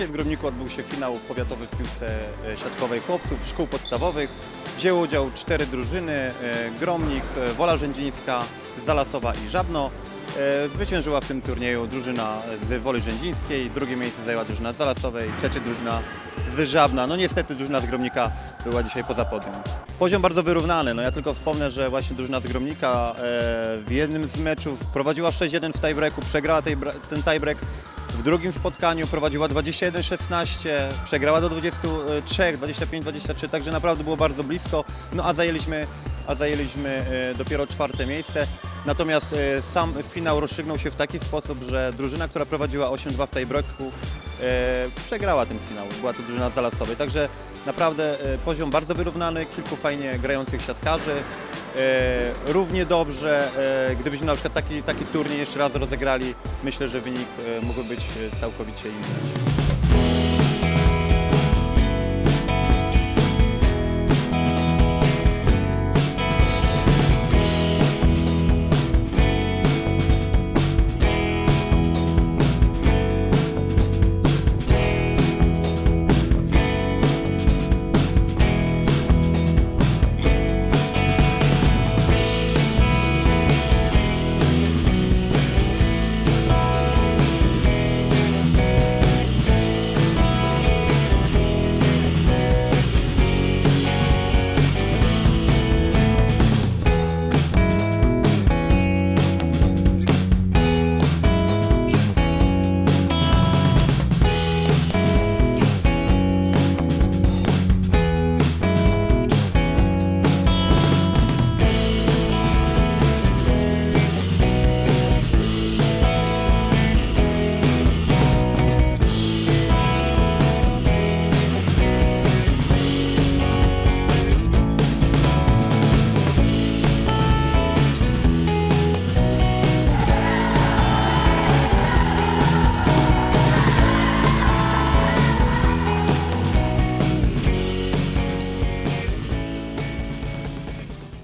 Dzisiaj w Grobniku odbył się finał powiatowy w piłce e, siatkowej chłopców szkół podstawowych. Wzięło udział cztery drużyny, e, Gromnik, e, Wola Rzędzińska, Zalasowa i Żabno. Zwyciężyła w tym turnieju drużyna z Woli Rzędzińskiej, drugie miejsce zajęła drużyna z Zalasowej, trzecia drużyna z Żabna. No niestety drużyna z Gromnika była dzisiaj poza podium. Poziom bardzo wyrównany, no ja tylko wspomnę, że właśnie drużyna z Gromnika w jednym z meczów prowadziła 6-1 w tiebreaku, przegrała ten tiebreak w drugim spotkaniu prowadziła 21-16, przegrała do 23, 25-23, także naprawdę było bardzo blisko, no a zajęliśmy, a zajęliśmy e, dopiero czwarte miejsce. Natomiast e, sam finał rozstrzygnął się w taki sposób, że drużyna, która prowadziła 8-2 w tiebreaku, e, przegrała ten finał. Była to drużyna Zalasowej. Także naprawdę e, poziom bardzo wyrównany, kilku fajnie grających siatkarzy. E, równie dobrze, e, gdybyśmy na przykład taki, taki turniej jeszcze raz rozegrali, myślę, że wynik e, mógłby być e, całkowicie inny.